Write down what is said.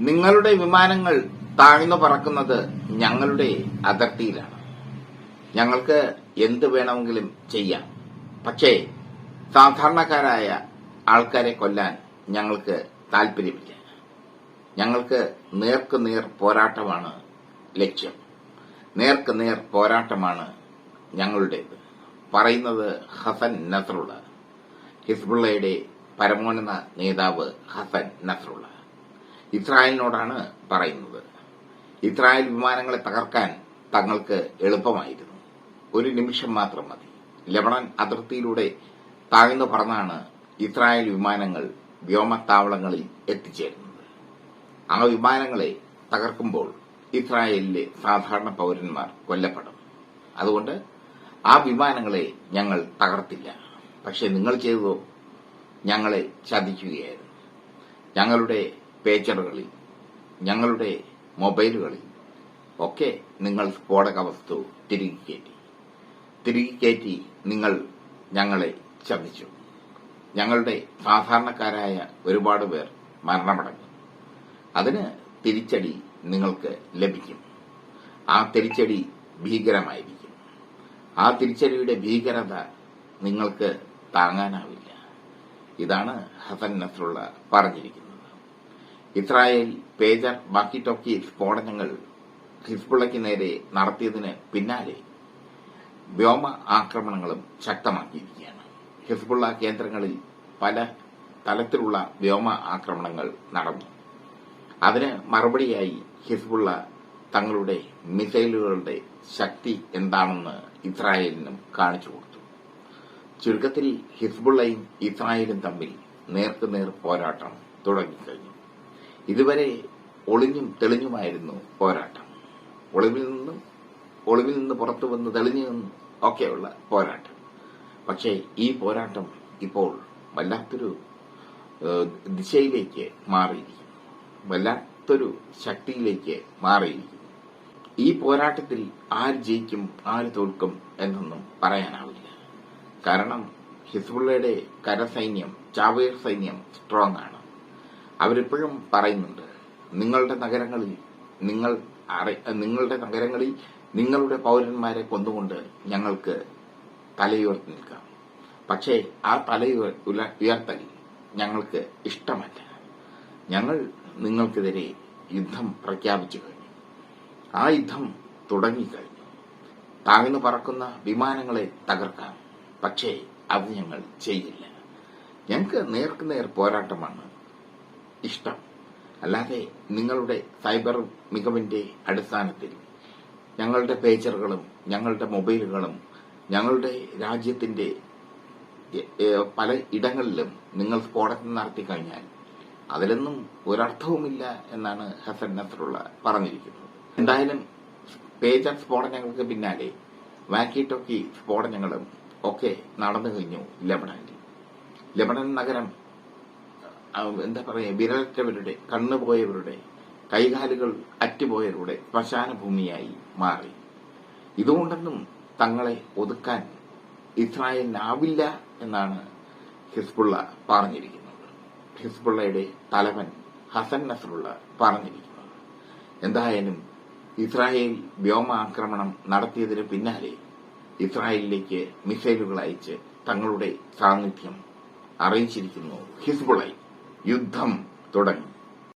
നിങ്ങളുടെ വിമാനങ്ങൾ താഴ്ന്നു പറക്കുന്നത് ഞങ്ങളുടെ അതിർത്തിയിലാണ്. ഞങ്ങൾക്ക് എന്ത് വേണമെങ്കിലും ചെയ്യാം. പക്ഷേ സാധാരണക്കാരായ ആൾക്കാരെ കൊല്ലാൻ ഞങ്ങൾക്ക് താല്പര്യമില്ല ഞങ്ങൾക്ക് നേർക്ക് നേർ പോരാട്ടമാണ് ലക്ഷ്യം. നേർക്ക് നേർ പോരാട്ടമാണ് ഞങ്ങളുടേത്. പറയുന്നത് ഹസൻ നസറുള്ള ഹിസ്ബുള്ളയുടെ പരമോന്നത നേതാവ് ഹസൻ നസറുള്ള ഇസ്രായേലിനോടാണ് പറയുന്നത്. ഇസ്രായേൽ വിമാനങ്ങളെ തകർക്കാൻ തങ്ങൾക്ക് എളുപ്പമായിരുന്നു. ഒരു നിമിഷം മാത്രം മതി. ലബണൻ അതിർത്തിയിലൂടെ താഴ്ന്നു പറന്നാണ് ഇസ്രായേൽ വിമാനങ്ങൾ വ്യോമത്താവളങ്ങളിൽ എത്തിച്ചേരുന്നത്. ആ വിമാനങ്ങളെ തകർക്കുമ്പോൾ ഇസ്രായേലിലെ സാധാരണ പൌരന്മാർ കൊല്ലപ്പെടും. അതുകൊണ്ട് ആ വിമാനങ്ങളെ ഞങ്ങൾ തകർത്തില്ല. പക്ഷെ നിങ്ങൾ ചെയ്തതോ ഞങ്ങളെ ചതിക്കുകയായിരുന്നു. ഞങ്ങളുടെ പേച്ചറുകളിൽ ഞങ്ങളുടെ മൊബൈലുകളിൽ ഒക്കെ നിങ്ങൾ സ്ഫോടക വസ്തു തിരികെ കയറ്റി. തിരികെ കയറ്റി നിങ്ങൾ ഞങ്ങളെ ചതിച്ചു ഞങ്ങളുടെ സാധാരണക്കാരായ ഒരുപാട് പേർ മരണമടഞ്ഞു. അതിന് തിരിച്ചടി നിങ്ങൾക്ക് ലഭിക്കും. ആ തിരിച്ചടി ഭീകരമായിരിക്കും. ആ തിരിച്ചടിയുടെ ഭീകരത നിങ്ങൾക്ക് താങ്ങാനാവില്ല. ഇതാണ് ഹസൻ നസ്രുള്ള പറഞ്ഞിരിക്കുന്നത്. ഇസ്രായേൽ പേജർ ബാക്കി ടോക്കി സ്ഫോടനങ്ങൾ ഹിസ്ബുള്ളയ്ക്ക് നേരെ നടത്തിയതിന് പിന്നാലെ വ്യോമ ആക്രമണങ്ങളും ശക്തമാക്കിയിരിക്കുകയാണ്. ഹിസ്ബുള്ള കേന്ദ്രങ്ങളിൽ പല തലത്തിലുള്ള വ്യോമ ആക്രമണങ്ങൾ നടന്നു. അതിന് മറുപടിയായി ഹിസ്ബുള്ള തങ്ങളുടെ മിസൈലുകളുടെ ശക്തി എന്താണെന്ന് ഇസ്രായേലിനും കാണിച്ചു കൊടുത്തു. ചുരുക്കത്തിൽ ഹിസ്ബുള്ളയും ഇസ്രായേലും തമ്മിൽ നേർക്കുനേർ പോരാട്ടം തുടങ്ങിക്കഴിഞ്ഞു. ഇതുവരെ ഒളിഞ്ഞും തെളിഞ്ഞുമായിരുന്നു പോരാട്ടം. ഒളിവിൽ നിന്നും ഒളിവിൽ നിന്ന് പുറത്തു വന്ന് തെളിഞ്ഞു നിന്നും ഒക്കെയുള്ള പോരാട്ടം. പക്ഷേ ഈ പോരാട്ടം ഇപ്പോൾ വല്ലാത്തൊരു ദിശയിലേക്ക് മാറിയിരിക്കുന്നു. വല്ലാത്തൊരു ശക്തിയിലേക്ക് മാറിയിരിക്കുന്നു. ഈ പോരാട്ടത്തിൽ ആര് ജയിക്കും ആര് തോൽക്കും എന്നൊന്നും പറയാനാവില്ല. കാരണം ഹിസ്ബുള്ളയുടെ കരസൈന്യം ചാവേർ സൈന്യം സ്ട്രോങ് ആണ്. അവരെപ്പോഴും പറയുന്നുണ്ട് നിങ്ങളുടെ നഗരങ്ങളിൽ നിങ്ങൾ നിങ്ങളുടെ നഗരങ്ങളിൽ നിങ്ങളുടെ പൗരന്മാരെ കൊന്നുകൊണ്ട് ഞങ്ങൾക്ക് തലയുയർത്തി നിൽക്കാം. പക്ഷേ ആ തല ഉയർത്തൽ ഞങ്ങൾക്ക് ഇഷ്ടമല്ല. ഞങ്ങൾ നിങ്ങൾക്കെതിരെ യുദ്ധം പ്രഖ്യാപിച്ചു കഴിഞ്ഞു. ആ യുദ്ധം തുടങ്ങിക്കഴിഞ്ഞു താഴ്ന്നു പറക്കുന്ന വിമാനങ്ങളെ തകർക്കാം. പക്ഷേ അത് ഞങ്ങൾ ചെയ്യില്ല. ഞങ്ങൾക്ക് നേർക്കുനേർ പോരാട്ടമാണ് ഇഷ്ടം. അല്ലാതെ നിങ്ങളുടെ സൈബർ മികവിന്റെ അടിസ്ഥാനത്തിൽ ഞങ്ങളുടെ പേജറുകളും ഞങ്ങളുടെ മൊബൈലുകളും ഞങ്ങളുടെ രാജ്യത്തിന്റെ പല ഇടങ്ങളിലും നിങ്ങൾ സ്ഫോടനം നടത്തി കഴിഞ്ഞാൽ അതിലൊന്നും ഒരർത്ഥവുമില്ല എന്നാണ് ഹസൻ നസറുള്ള പറഞ്ഞിരിക്കുന്നത്. എന്തായാലും പേജർ സ്ഫോടനങ്ങൾക്ക് പിന്നാലെ വാക്കി ടോക്കി സ്ഫോടനങ്ങളും ഒക്കെ നടന്നു കഴിഞ്ഞു ലബണനിൽ ലബണൻ നഗരം എന്താ പറയുക വിരലറ്റവരുടെ കണ്ണുപോയവരുടെ കൈകാലുകൾ അറ്റുപോയവരുടെ ഭൂമിയായി മാറി. ഇതുകൊണ്ടൊന്നും തങ്ങളെ ഒതുക്കാൻ ഇസ്രായേലിനാവില്ല എന്നാണ് ഹിസ്ബുള്ള പറഞ്ഞിരിക്കുന്നത്. ഹിസ്ബുള്ളയുടെ തലവൻ ഹസൻ നസറുള്ള പറഞ്ഞിരിക്കുന്നത്. എന്തായാലും ഇസ്രായേൽ വ്യോമാക്രമണം നടത്തിയതിന് പിന്നാലെ ഇസ്രായേലിലേക്ക് മിസൈലുകൾ അയച്ച് തങ്ങളുടെ സാന്നിധ്യം അറിയിച്ചിരിക്കുന്നു ഹിസ്ബുള്ളൈ യുദ്ധം തുടങ്ങി.